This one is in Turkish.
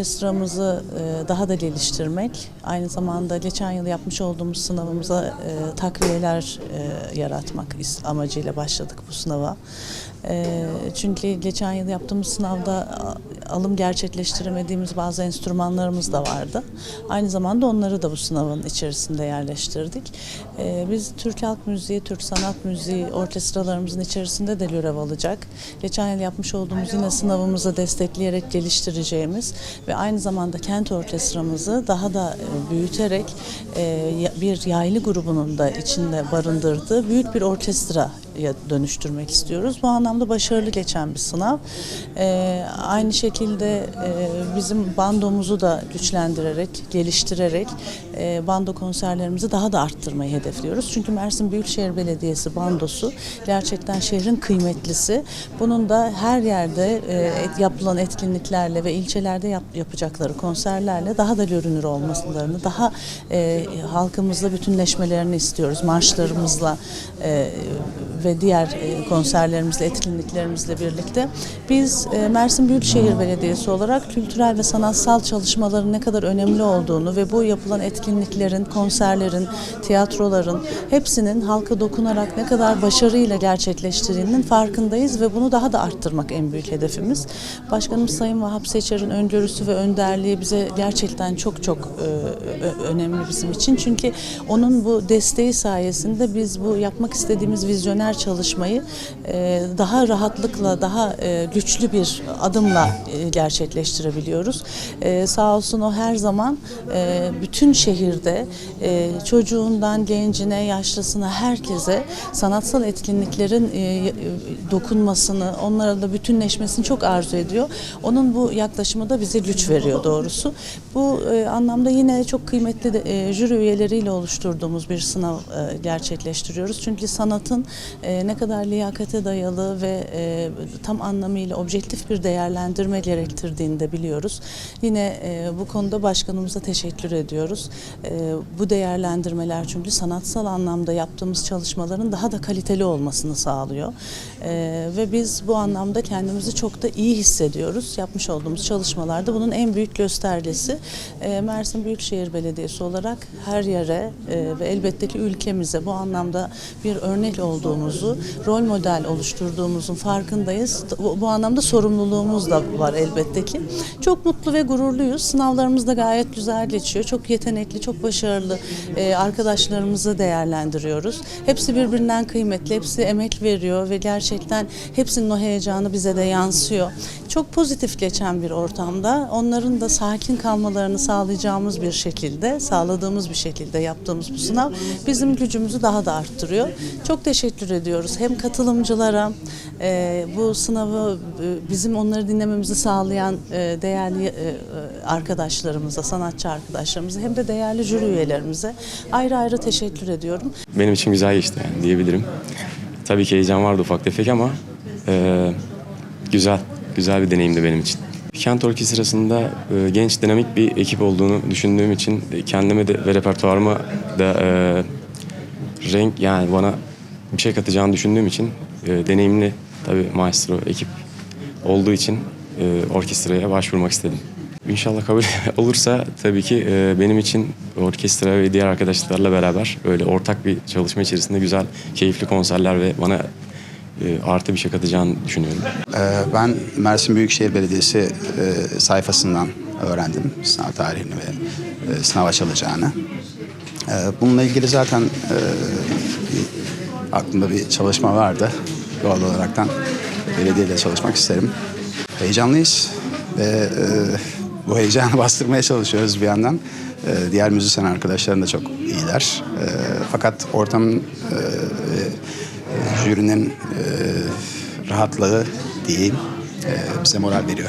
Orkestramızı e, daha da geliştirmek, aynı zamanda geçen yıl yapmış olduğumuz sınavımıza e, takviyeler e, yaratmak amacıyla başladık bu sınava. Çünkü geçen yıl yaptığımız sınavda alım gerçekleştiremediğimiz bazı enstrümanlarımız da vardı. Aynı zamanda onları da bu sınavın içerisinde yerleştirdik. E, Biz Türk Halk Müziği, Türk Sanat Müziği orkestralarımızın içerisinde de görev alacak. Geçen yıl yapmış olduğumuz yine sınavımızı destekleyerek geliştireceğimiz ve aynı zamanda kent orkestramızı daha da e, büyüterek e, bir yaylı grubunun da içinde barındırdığı büyük bir orkestraya dönüştürmek istiyoruz. Bu anlamda başarılı geçen bir sınav. E, aynı şekilde e, bizim bandomuzu da güçlendirerek, geliştirerek e, bando konserlerimizi daha da arttırmayı hedefliyoruz. Çünkü Mersin Büyükşehir Belediyesi bandosu gerçekten şehrin kıymetlisi. Bunun da her yerde e, et- yapılan etkinliklerle ve ilçelerde yap- yapacakları konserlerle daha da görünür olmalarını, daha e, halkımızla bütünleşmelerini istiyoruz. Marşlarımızla e, ve diğer e, konserlerimizle, etkinliklerimizle birlikte. Biz e, Mersin Büyükşehir Belediyesi olarak kültürel ve sanatsal çalışmaların ne kadar önemli olduğunu ve bu yapılan etkinliklerin, konserlerin, tiyatroların hepsinin halka dokunarak ne kadar başarıyla gerçekleştirildiğinin farkındayız ve bunu daha da arttırmak en büyük hedefimiz. Başkanımız Sayın Vahap Seçer'in öngörüsü ve önderliği bize gerçekten çok çok e, önemli bizim için. Çünkü onun bu desteği sayesinde biz bu yapmak istediğimiz vizyoner çalışmayı e, daha rahatlıkla, daha e, güçlü bir adımla e, gerçekleştirebiliyoruz. Sağ olsun o her zaman bütün şehirde çocuğundan gencine, yaşlısına, herkese sanatsal etkinliklerin dokunmasını, onlara da bütünleşmesini çok arzu ediyor. Onun bu yaklaşımı da bize güç veriyor doğrusu. Bu anlamda yine çok kıymetli de, jüri üyeleriyle oluşturduğumuz bir sınav gerçekleştiriyoruz. Çünkü sanatın e, ne kadar liyakate dayalı ve e, tam anlamıyla objektif bir değerlendirme gerektirdiğini de biliyoruz. Yine e, bu konuda başkanımıza teşekkür ediyoruz. E, bu değerlendirmeler çünkü sanatsal anlamda yaptığımız çalışmaların daha da kaliteli olmasını sağlıyor. E, ve biz bu anlamda kendimizi çok da iyi hissediyoruz. Yapmış olduğumuz çalışmalarda bunun en büyük göstergesi e, Mersin Büyükşehir Belediyesi olarak her yere e, ve elbette ki ülkemize bu anlamda bir örnek olduğumuzu, rol model oluşturduğumuzun farkındayız. Bu, anlamda sorumluluğumuz da var elbette ki. Çok mutlu ve gururluyuz. Sınavlarımız da gayet güzel geçiyor. Çok yetenekli, çok başarılı e, arkadaşlarımızı değerlendiriyoruz. Hepsi birbirinden kıymetli, hepsi emek veriyor ve gerçekten hepsinin o heyecanı bize de yansıyor. Çok pozitif geçen bir ortamda onların da sakin kalmalarını sağlayacağımız bir şekilde, sağladığımız bir şekilde yaptığımız bu sınav bizim gücümüzü daha da arttırıyor. Çok teşekkür ediyoruz hem katılımcılara, e, bu sınavı e, bizim onları dinlememizi sağlayan e, değerli e, e, arkadaşlarımıza, sanatçı arkadaşlarımıza hem de değerli jüri üyelerimize ayrı ayrı teşekkür ediyorum. Benim için güzel geçti diyebilirim. Tabii ki heyecan vardı ufak tefek ama e, güzel, güzel bir deneyimdi benim için. Kent Orkestrası'nda e, genç dinamik bir ekip olduğunu düşündüğüm için e, kendime de ve repertuarıma da e, renk yani bana bir şey katacağını düşündüğüm için e, deneyimli tabii maestro ekip olduğu için e, orkestraya başvurmak istedim. İnşallah kabul olursa tabii ki e, benim için orkestra ve diğer arkadaşlarla beraber böyle ortak bir çalışma içerisinde güzel, keyifli konserler ve bana artı bir şey katacağını düşünüyorum. Ee, Ben Mersin Büyükşehir Belediyesi e, sayfasından öğrendim sınav tarihini ve e, sınav açılacağını. Ee, Bununla ilgili zaten e, aklımda bir çalışma vardı. Doğal olaraktan belediyeyle çalışmak isterim. Heyecanlıyız ve bu heyecanı bastırmaya çalışıyoruz bir yandan. Diğer müzisyen arkadaşlarım da çok iyiler. Fakat ortamın e, jürinin e, rahatlığı diyeyim e, bize moral veriyor.